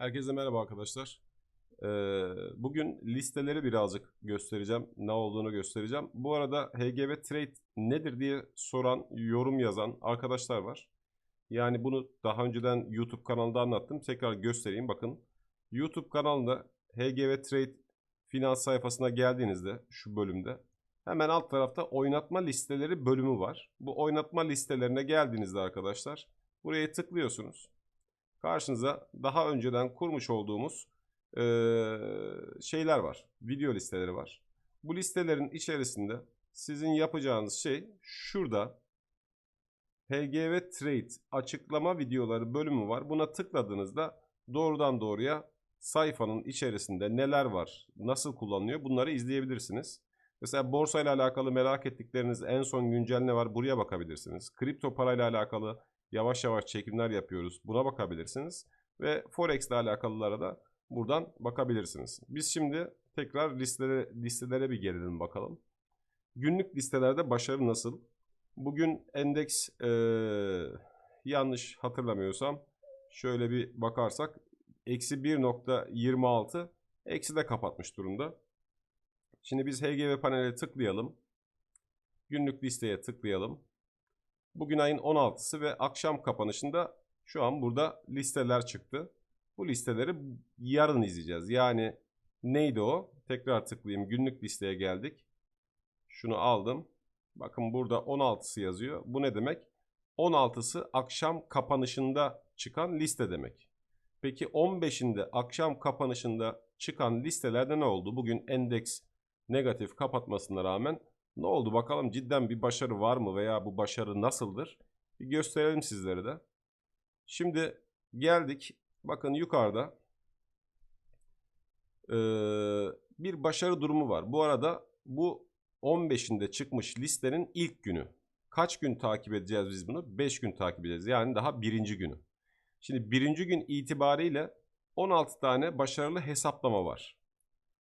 Herkese merhaba arkadaşlar. Ee, bugün listeleri birazcık göstereceğim. Ne olduğunu göstereceğim. Bu arada HGV Trade nedir diye soran, yorum yazan arkadaşlar var. Yani bunu daha önceden YouTube kanalında anlattım. Tekrar göstereyim bakın. YouTube kanalında HGV Trade finans sayfasına geldiğinizde şu bölümde hemen alt tarafta oynatma listeleri bölümü var. Bu oynatma listelerine geldiğinizde arkadaşlar buraya tıklıyorsunuz karşınıza daha önceden kurmuş olduğumuz eee, şeyler var. Video listeleri var. Bu listelerin içerisinde sizin yapacağınız şey şurada HGV Trade açıklama videoları bölümü var. Buna tıkladığınızda doğrudan doğruya sayfanın içerisinde neler var, nasıl kullanılıyor bunları izleyebilirsiniz. Mesela borsa ile alakalı merak ettikleriniz en son güncel ne var buraya bakabilirsiniz. Kripto parayla alakalı yavaş yavaş çekimler yapıyoruz. Buna bakabilirsiniz. Ve Forex ile alakalılara da buradan bakabilirsiniz. Biz şimdi tekrar listelere, listelere bir gelelim bakalım. Günlük listelerde başarı nasıl? Bugün endeks eee, yanlış hatırlamıyorsam şöyle bir bakarsak eksi 1.26 eksi de kapatmış durumda. Şimdi biz HGV panele tıklayalım. Günlük listeye tıklayalım. Bugün ayın 16'sı ve akşam kapanışında şu an burada listeler çıktı. Bu listeleri yarın izleyeceğiz. Yani neydi o? Tekrar tıklayayım. Günlük listeye geldik. Şunu aldım. Bakın burada 16'sı yazıyor. Bu ne demek? 16'sı akşam kapanışında çıkan liste demek. Peki 15'inde akşam kapanışında çıkan listelerde ne oldu? Bugün endeks negatif kapatmasına rağmen ne oldu bakalım cidden bir başarı var mı veya bu başarı nasıldır? Bir gösterelim sizlere de. Şimdi geldik. Bakın yukarıda eee, bir başarı durumu var. Bu arada bu 15'inde çıkmış listenin ilk günü. Kaç gün takip edeceğiz biz bunu? 5 gün takip edeceğiz. Yani daha birinci günü. Şimdi birinci gün itibariyle 16 tane başarılı hesaplama var.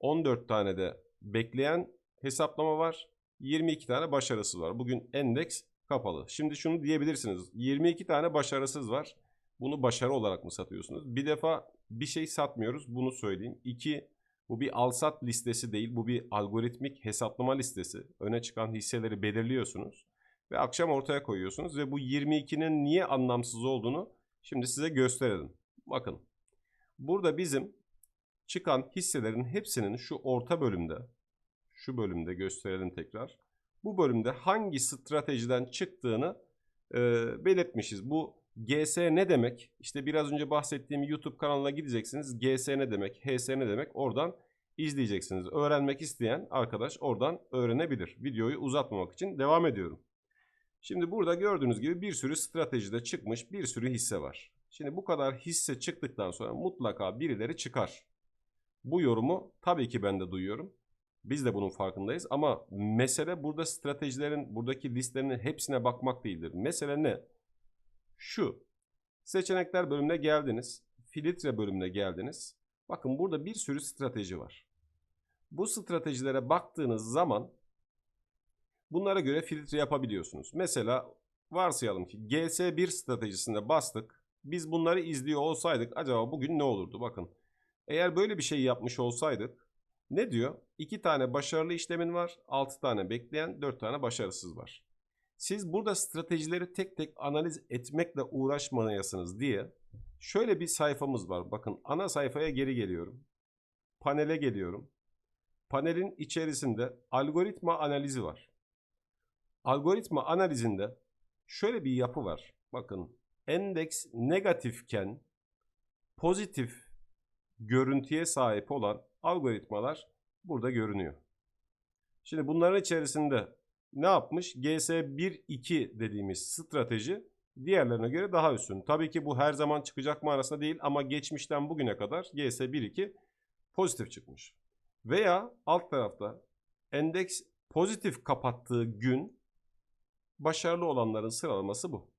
14 tane de bekleyen hesaplama var. 22 tane başarısız var. Bugün endeks kapalı. Şimdi şunu diyebilirsiniz. 22 tane başarısız var. Bunu başarı olarak mı satıyorsunuz? Bir defa bir şey satmıyoruz. Bunu söyleyeyim. İki, bu bir al-sat listesi değil. Bu bir algoritmik hesaplama listesi. Öne çıkan hisseleri belirliyorsunuz. Ve akşam ortaya koyuyorsunuz. Ve bu 22'nin niye anlamsız olduğunu şimdi size gösterelim. Bakın. Burada bizim çıkan hisselerin hepsinin şu orta bölümde şu bölümde gösterelim tekrar. Bu bölümde hangi stratejiden çıktığını e, belirtmişiz. Bu GS ne demek? İşte biraz önce bahsettiğim YouTube kanalına gideceksiniz. GS ne demek? HS ne demek? Oradan izleyeceksiniz. Öğrenmek isteyen arkadaş oradan öğrenebilir. Videoyu uzatmamak için devam ediyorum. Şimdi burada gördüğünüz gibi bir sürü stratejide çıkmış bir sürü hisse var. Şimdi bu kadar hisse çıktıktan sonra mutlaka birileri çıkar. Bu yorumu tabii ki ben de duyuyorum. Biz de bunun farkındayız ama mesele burada stratejilerin, buradaki listenin hepsine bakmak değildir. Mesele ne? Şu. Seçenekler bölümüne geldiniz. Filtre bölümüne geldiniz. Bakın burada bir sürü strateji var. Bu stratejilere baktığınız zaman bunlara göre filtre yapabiliyorsunuz. Mesela varsayalım ki GS1 stratejisine bastık. Biz bunları izliyor olsaydık acaba bugün ne olurdu? Bakın. Eğer böyle bir şey yapmış olsaydık ne diyor? 2 tane başarılı işlemin var, 6 tane bekleyen, 4 tane başarısız var. Siz burada stratejileri tek tek analiz etmekle uğraşmayasınız diye şöyle bir sayfamız var. Bakın ana sayfaya geri geliyorum. Panele geliyorum. Panelin içerisinde algoritma analizi var. Algoritma analizinde şöyle bir yapı var. Bakın endeks negatifken pozitif görüntüye sahip olan algoritmalar burada görünüyor. Şimdi bunların içerisinde ne yapmış? GS1-2 dediğimiz strateji diğerlerine göre daha üstün. Tabii ki bu her zaman çıkacak mı arasında değil ama geçmişten bugüne kadar GS1-2 pozitif çıkmış. Veya alt tarafta endeks pozitif kapattığı gün başarılı olanların sıralaması bu.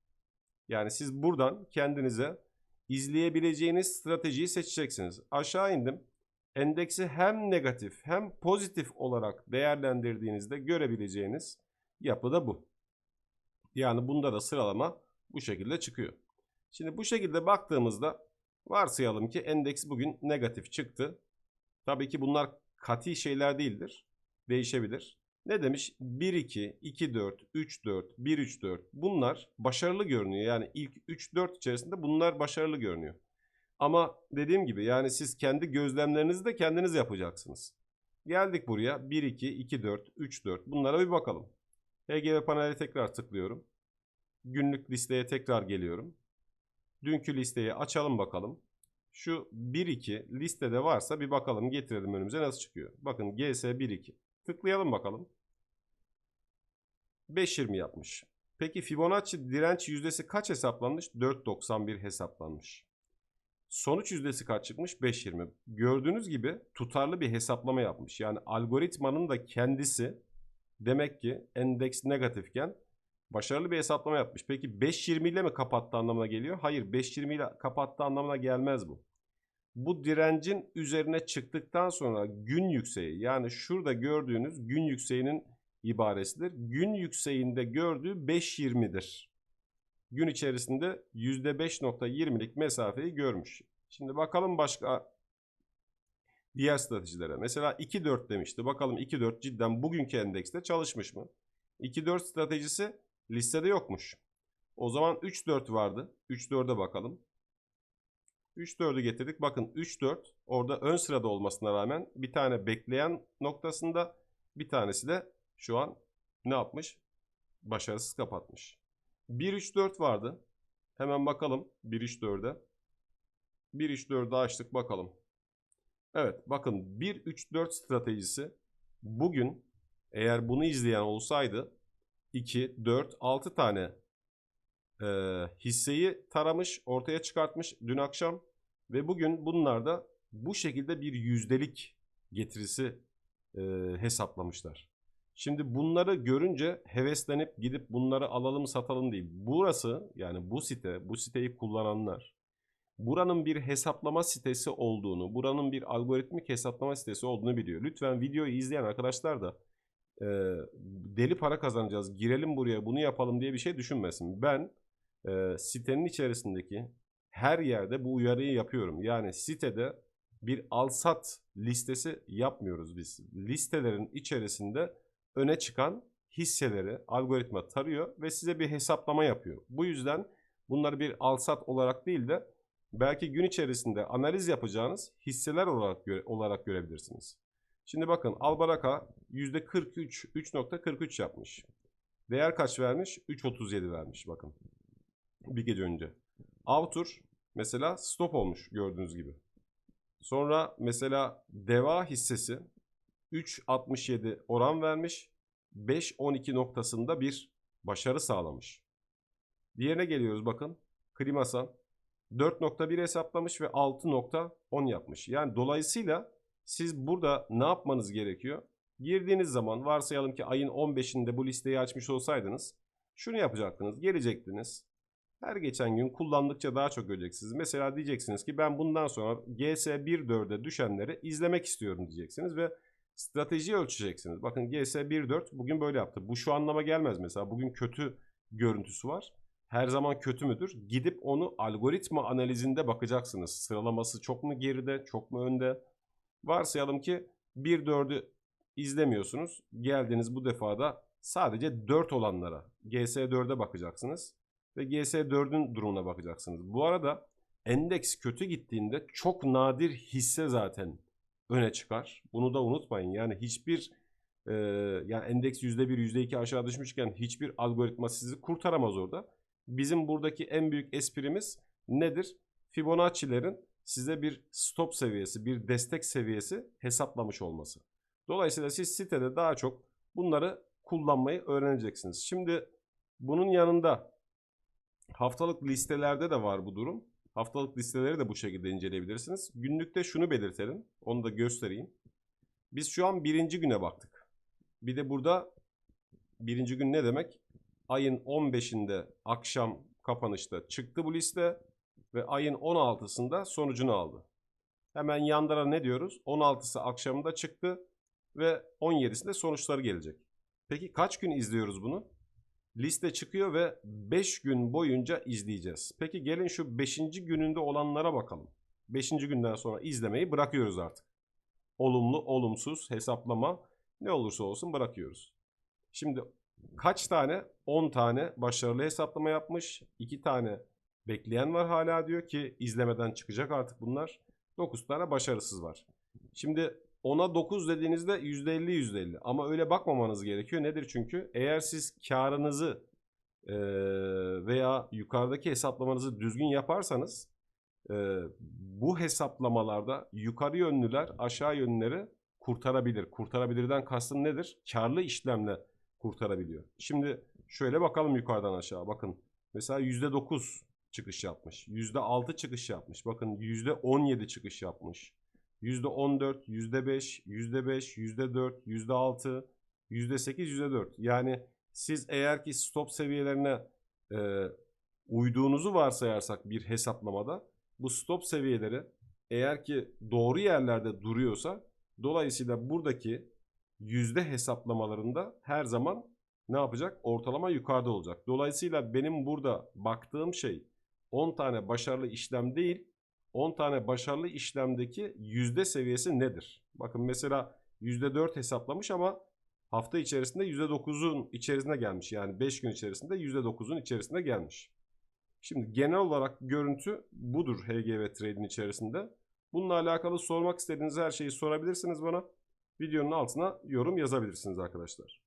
Yani siz buradan kendinize izleyebileceğiniz stratejiyi seçeceksiniz. Aşağı indim endeksi hem negatif hem pozitif olarak değerlendirdiğinizde görebileceğiniz yapı da bu. Yani bunda da sıralama bu şekilde çıkıyor. Şimdi bu şekilde baktığımızda Varsayalım ki endeks bugün negatif çıktı. Tabii ki bunlar kati şeyler değildir. Değişebilir. Ne demiş? 1 2 2 4 3 4 1 3 4 bunlar başarılı görünüyor. Yani ilk 3 4 içerisinde bunlar başarılı görünüyor. Ama dediğim gibi yani siz kendi gözlemlerinizi de kendiniz yapacaksınız. Geldik buraya 1 2 2 4 3 4 bunlara bir bakalım. HGV paneli tekrar tıklıyorum. Günlük listeye tekrar geliyorum. Dünkü listeyi açalım bakalım. Şu 1-2 listede varsa bir bakalım getirelim önümüze nasıl çıkıyor. Bakın GS 1-2. Tıklayalım bakalım. 5.20 yapmış. Peki Fibonacci direnç yüzdesi kaç hesaplanmış? 4.91 hesaplanmış. Sonuç yüzdesi kaç çıkmış? 5.20. Gördüğünüz gibi tutarlı bir hesaplama yapmış. Yani algoritmanın da kendisi demek ki endeks negatifken başarılı bir hesaplama yapmış. Peki 5.20 ile mi kapattı anlamına geliyor? Hayır 5.20 ile kapattı anlamına gelmez bu. Bu direncin üzerine çıktıktan sonra gün yükseği yani şurada gördüğünüz gün yükseğinin ibaresidir. Gün yükseğinde gördüğü 5.20'dir. Gün içerisinde %5.20'lik mesafeyi görmüş. Şimdi bakalım başka diğer stratejilere. Mesela 2.4 demişti. Bakalım 2.4 cidden bugünkü endekste çalışmış mı? 2.4 stratejisi listede yokmuş. O zaman 3.4 vardı. 3.4'e bakalım. 3-4'ü getirdik. Bakın 3-4 orada ön sırada olmasına rağmen bir tane bekleyen noktasında bir tanesi de şu an ne yapmış? Başarısız kapatmış. 1-3-4 vardı. Hemen bakalım 1-3-4'e. 1-3-4'ü açtık bakalım. Evet bakın 1-3-4 stratejisi bugün eğer bunu izleyen olsaydı 2, 4, 6 tane e, hisseyi taramış, ortaya çıkartmış dün akşam ve bugün bunlarda bu şekilde bir yüzdelik getirisi e, hesaplamışlar. Şimdi bunları görünce heveslenip gidip bunları alalım satalım değil. Burası yani bu site, bu siteyi kullananlar buranın bir hesaplama sitesi olduğunu, buranın bir algoritmik hesaplama sitesi olduğunu biliyor. Lütfen videoyu izleyen arkadaşlar da e, deli para kazanacağız, girelim buraya bunu yapalım diye bir şey düşünmesin. Ben e, sitenin içerisindeki her yerde bu uyarıyı yapıyorum. Yani sitede bir alsat listesi yapmıyoruz biz. Listelerin içerisinde öne çıkan hisseleri algoritma tarıyor ve size bir hesaplama yapıyor. Bu yüzden bunları bir alsat olarak değil de belki gün içerisinde analiz yapacağınız hisseler olarak göre, olarak görebilirsiniz. Şimdi bakın Albaraka %43 3.43 yapmış. Değer kaç vermiş? 3.37 vermiş bakın bir gece önce. Avtur mesela stop olmuş gördüğünüz gibi. Sonra mesela Deva hissesi 3.67 oran vermiş. 5.12 noktasında bir başarı sağlamış. Diğerine geliyoruz bakın. Klimasan 4.1 hesaplamış ve 6.10 yapmış. Yani dolayısıyla siz burada ne yapmanız gerekiyor? Girdiğiniz zaman varsayalım ki ayın 15'inde bu listeyi açmış olsaydınız şunu yapacaktınız. Gelecektiniz. Her geçen gün kullandıkça daha çok göreceksiniz. Mesela diyeceksiniz ki ben bundan sonra GS 1.4'e düşenleri izlemek istiyorum diyeceksiniz ve strateji ölçeceksiniz. Bakın GS 1.4 bugün böyle yaptı. Bu şu anlama gelmez mesela. Bugün kötü görüntüsü var. Her zaman kötü müdür? Gidip onu algoritma analizinde bakacaksınız. Sıralaması çok mu geride, çok mu önde? Varsayalım ki 1.4'ü izlemiyorsunuz. Geldiniz bu defada sadece 4 olanlara GS4'e bakacaksınız ve GS4'ün durumuna bakacaksınız. Bu arada endeks kötü gittiğinde çok nadir hisse zaten öne çıkar. Bunu da unutmayın. Yani hiçbir e, yani endeks %1 %2 aşağı düşmüşken hiçbir algoritma sizi kurtaramaz orada. Bizim buradaki en büyük esprimiz nedir? Fibonacci'lerin size bir stop seviyesi, bir destek seviyesi hesaplamış olması. Dolayısıyla siz sitede daha çok bunları kullanmayı öğreneceksiniz. Şimdi bunun yanında Haftalık listelerde de var bu durum. Haftalık listeleri de bu şekilde inceleyebilirsiniz. Günlükte şunu belirtelim. Onu da göstereyim. Biz şu an birinci güne baktık. Bir de burada birinci gün ne demek? Ayın 15'inde akşam kapanışta çıktı bu liste ve ayın 16'sında sonucunu aldı. Hemen yandara ne diyoruz? 16'sı akşamında çıktı ve 17'sinde sonuçları gelecek. Peki kaç gün izliyoruz bunu? Liste çıkıyor ve 5 gün boyunca izleyeceğiz. Peki gelin şu 5. gününde olanlara bakalım. 5. günden sonra izlemeyi bırakıyoruz artık. Olumlu, olumsuz hesaplama ne olursa olsun bırakıyoruz. Şimdi kaç tane? 10 tane başarılı hesaplama yapmış. 2 tane bekleyen var hala diyor ki izlemeden çıkacak artık bunlar. 9 tane başarısız var. Şimdi ona 9 dediğinizde %50 %50 ama öyle bakmamanız gerekiyor. Nedir çünkü? Eğer siz karınızı eee, veya yukarıdaki hesaplamanızı düzgün yaparsanız eee, bu hesaplamalarda yukarı yönlüler aşağı yönleri kurtarabilir. Kurtarabilirden kastım nedir? Karlı işlemle kurtarabiliyor. Şimdi şöyle bakalım yukarıdan aşağı. Bakın mesela %9 çıkış yapmış. %6 çıkış yapmış. Bakın %17 çıkış yapmış. %14, %5, %5, %4, %6, %8, %4. Yani siz eğer ki stop seviyelerine e, uyduğunuzu varsayarsak bir hesaplamada bu stop seviyeleri eğer ki doğru yerlerde duruyorsa dolayısıyla buradaki yüzde hesaplamalarında her zaman ne yapacak? Ortalama yukarıda olacak. Dolayısıyla benim burada baktığım şey 10 tane başarılı işlem değil 10 tane başarılı işlemdeki yüzde seviyesi nedir? Bakın mesela %4 hesaplamış ama hafta içerisinde %9'un içerisine gelmiş. Yani 5 gün içerisinde %9'un içerisine gelmiş. Şimdi genel olarak görüntü budur HGV Trade'in içerisinde. Bununla alakalı sormak istediğiniz her şeyi sorabilirsiniz bana. Videonun altına yorum yazabilirsiniz arkadaşlar.